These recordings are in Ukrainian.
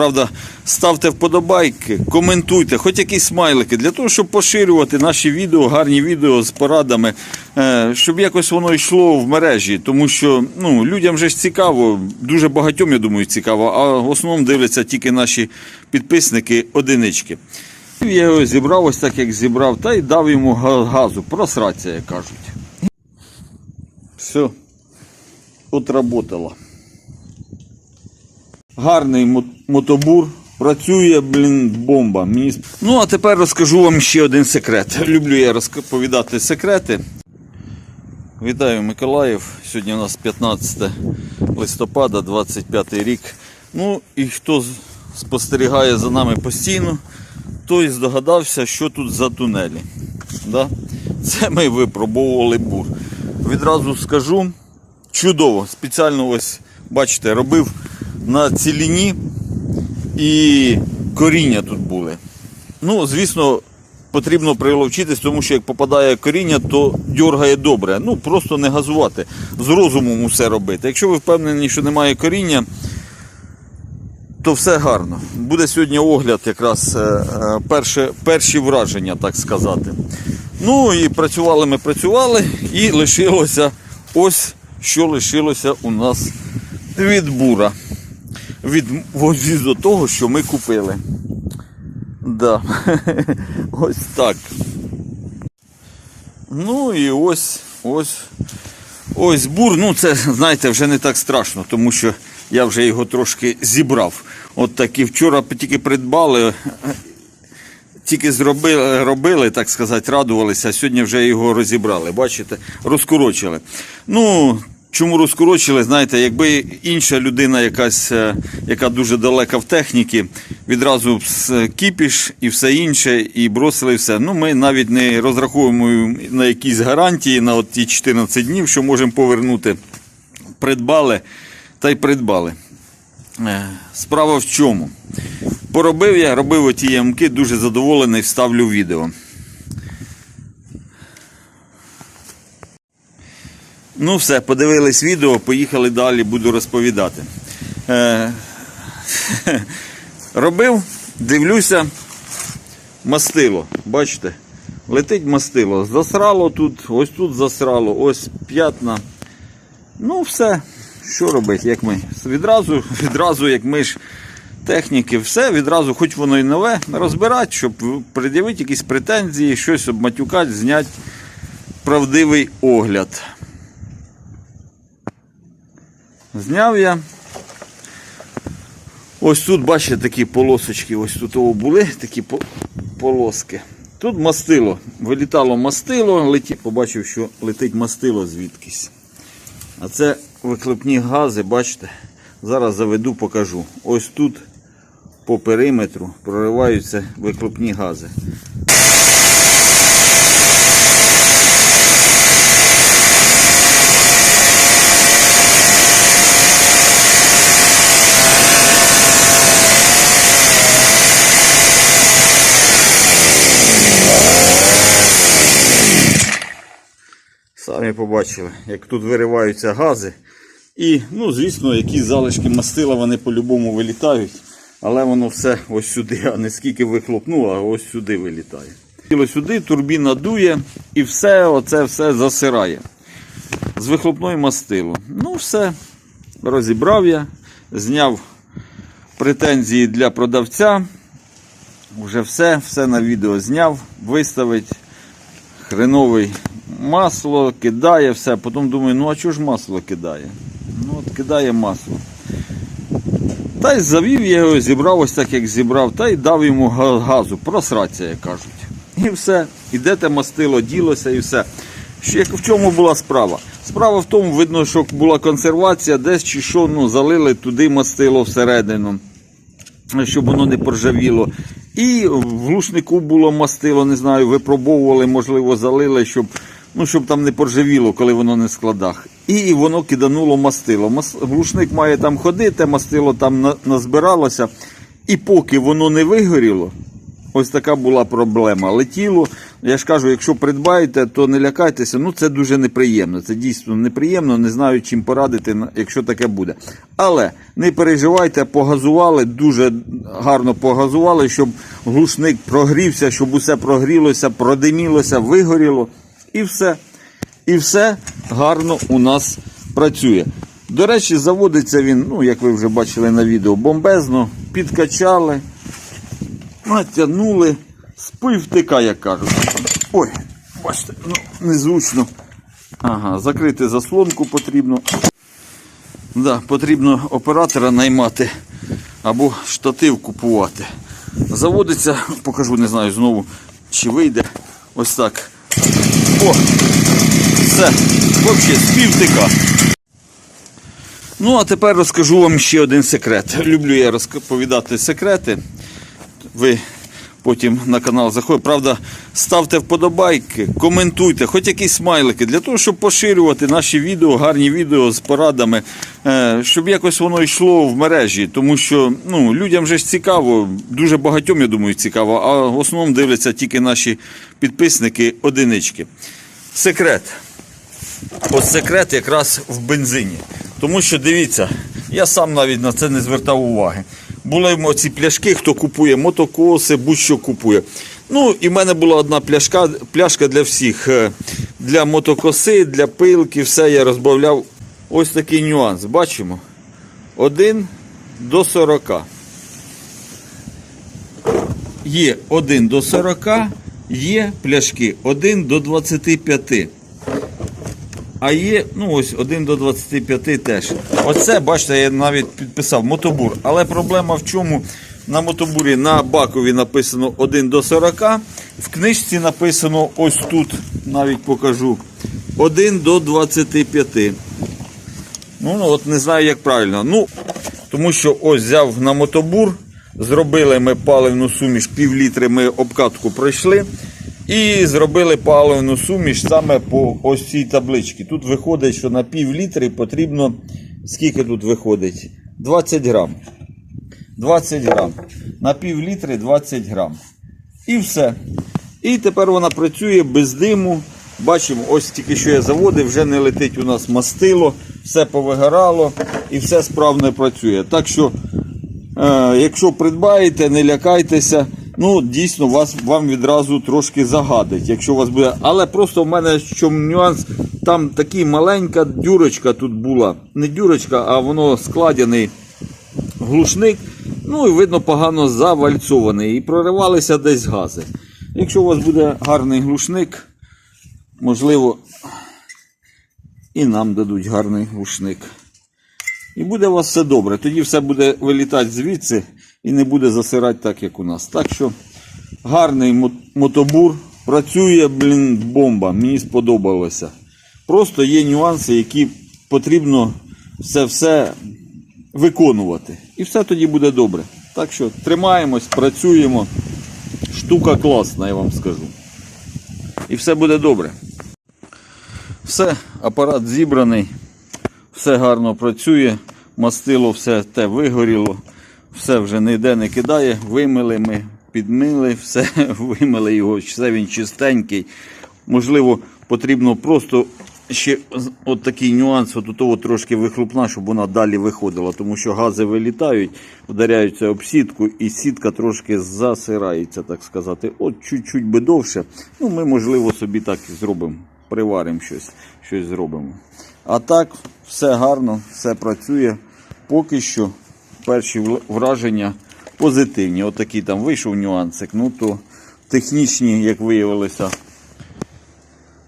Правда, ставте вподобайки, коментуйте, хоч якісь смайлики, для того, щоб поширювати наші відео, гарні відео з порадами, е, щоб якось воно йшло в мережі. Тому що ну, людям же ж цікаво, дуже багатьом, я думаю, цікаво, а в основному дивляться тільки наші підписники одинички. Я його зібрав ось так, як зібрав, та й дав йому газу. Просраться, як кажуть. Все, отработало. Гарний мотобур. Працює, блін, бомба. Мені... Ну, а тепер розкажу вам ще один секрет. Люблю я розповідати секрети. Вітаю Миколаїв. Сьогодні у нас 15 листопада, 25 рік. Ну і хто спостерігає за нами постійно, той здогадався, що тут за тунелі. Да? Це ми випробовували бур. Відразу скажу, чудово. Спеціально ось, бачите, робив на ціліні і коріння тут були. Ну, звісно, потрібно приловчитись, тому що як попадає коріння, то дьоргає добре. Ну, просто не газувати, з розумом усе робити. Якщо ви впевнені, що немає коріння, то все гарно. Буде сьогодні огляд, якраз е, е, перше, перші враження, так сказати. Ну і працювали ми працювали, і лишилося ось що лишилося у нас від бура. Від возі того, що ми купили. Да. Ось так. Ну і ось, ось, ось бур. Ну, це, знаєте, вже не так страшно, тому що я вже його трошки зібрав. От такі вчора тільки придбали, тільки зробили, робили, так сказати, радувалися, а сьогодні вже його розібрали. Бачите, розкорочили. Ну, чому розкорочили? Знаєте, якби інша людина, якась, е, яка дуже далека в техніці, відразу з кіпіш і все інше, і бросили все. Ну, ми навіть не розраховуємо на якісь гарантії на ті 14 днів, що можемо повернути. Придбали та й придбали. Е, Справа в чому? Поробив я, робив оті ямки, дуже задоволений, вставлю відео. Ну все, подивились відео, поїхали далі, буду розповідати. Е, робив, дивлюся, мастило. Бачите? Летить мастило. Засрало тут, ось тут засрало, ось п'ятна. Ну, все, що робити, як ми. Відразу, відразу, як ми ж техніки, все, відразу, хоч воно і нове, розбирати, щоб пред'явити якісь претензії, щось обматюкати, зняти правдивий огляд. Зняв я. Ось тут, бачите, такі полосочки, ось тут були такі по- полоски. Тут мастило. Вилітало мастило, леті... побачив, що летить мастило звідкись. А це вихлопні гази, бачите? Зараз заведу, покажу. Ось тут по периметру прориваються вихлопні гази. Побачили, як тут вириваються гази. І, ну, звісно, які залишки мастила вони по-любому вилітають. Але воно все ось сюди, а не скільки вихлопнуло, а ось сюди вилітає. Тіло сюди, турбіна дує і все оце все засирає. З вихлопної мастило. Ну, все, розібрав я, зняв претензії для продавця. Вже все, все на відео зняв, виставить хреновий масло, кидає все. Потім думаю, ну а чого ж масло кидає? Ну от кидає масло. Та й завів я його, зібрав ось так, як зібрав, та й дав йому газу, просраться, як кажуть. І все. І де те мастило ділося і все. Як, в чому була справа? Справа в тому, видно, що була консервація, десь чи що, ну, залили туди мастило всередину щоб воно не поржавіло. І в глушнику було мастило, не знаю, випробовували, можливо, залили, щоб, ну, щоб там не поржавіло, коли воно не в складах. І воно кидануло мастило. Мас... Глушник має там ходити, мастило там на... назбиралося. І поки воно не вигоріло, ось така була проблема. Летіло. Я ж кажу, якщо придбаєте, то не лякайтеся. Ну це дуже неприємно. Це дійсно неприємно. Не знаю, чим порадити, якщо таке буде. Але не переживайте, погазували, дуже гарно погазували, щоб глушник прогрівся, щоб усе прогрілося, продимілося, вигоріло. І все. І все гарно у нас працює. До речі, заводиться він, ну, як ви вже бачили на відео, бомбезно, підкачали, натягнули, спив втика, як кажуть. Ой, бачите, ну, незручно. Ага, закрити заслонку потрібно. Да, потрібно оператора наймати або штатив купувати. Заводиться, покажу, не знаю знову, чи вийде. Ось так. О! Все, взагалі, співтика. Ну, а тепер розкажу вам ще один секрет. Люблю я розповідати секрети. Ви потім на канал заходите. Правда, ставте вподобайки, коментуйте, хоч якісь смайлики, для того, щоб поширювати наші відео, гарні відео з порадами, е, щоб якось воно йшло в мережі. Тому що ну, людям же ж цікаво, дуже багатьом, я думаю, цікаво, а в основному дивляться тільки наші підписники одинички. Секрет. От секрет якраз в бензині. Тому що дивіться, я сам навіть на це не звертав уваги. Були ці пляшки, хто купує мотокоси, будь-що купує. Ну, і в мене була одна пляшка, пляшка для всіх. Е, Для мотокоси, для пилки, все я розбавляв. Ось такий нюанс. Бачимо. 1 до 40. Є 1 до 40, є пляшки 1 до 25. А є, ну ось 1 до 25 теж. Оце, бачите, я навіть підписав мотобур. Але проблема в чому? На мотобурі на бакові написано 1 до 40. В книжці написано ось тут, навіть покажу, 1 до 25. Ну, ну от не знаю, як правильно. Ну, тому що ось взяв на мотобур, зробили ми паливну суміш, пів літри ми обкатку пройшли. І зробили паливну суміш саме по ось цій табличці. Тут виходить, що на пів літри потрібно. Скільки тут виходить? 20 грам. 20 грам. На пів літри 20 грам. І все. І тепер вона працює без диму. Бачимо, ось тільки що я заводив, вже не летить у нас мастило, все повигорало і все справно працює. Так що, е, якщо придбаєте, не лякайтеся. Ну, дійсно, вас, вам відразу трошки загадить, якщо у вас буде. Але просто в мене чому нюанс, там така маленька дюрочка тут була. Не дюрочка, а воно складений глушник. Ну і видно погано завальцований. І проривалися десь гази. Якщо у вас буде гарний глушник, можливо, і нам дадуть гарний глушник. І буде у вас все добре. Тоді все буде вилітати звідси і не буде засирати так, як у нас. Так що гарний мотобур. Працює, блін, бомба. Мені сподобалося. Просто є нюанси, які потрібно все все виконувати. І все тоді буде добре. Так що тримаємось, працюємо. Штука класна, я вам скажу. І все буде добре. Все, апарат зібраний, все гарно працює, мастило все те вигоріло, все вже ніде не кидає, вимили ми, підмили, все, вимили його, все він чистенький. Можливо, потрібно просто ще от такий нюанс, от того трошки вихлопна, щоб вона далі виходила, тому що гази вилітають, вдаряються об сітку, і сітка трошки засирається, так сказати. От чуть-чуть би довше. Ну, ми, можливо, собі так і зробимо. Приваримо щось, щось зробимо. А так, все гарно, все працює. Поки що перші враження позитивні. От там вийшов нюансик. Ну то технічні, як виявилося,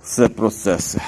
все процеси.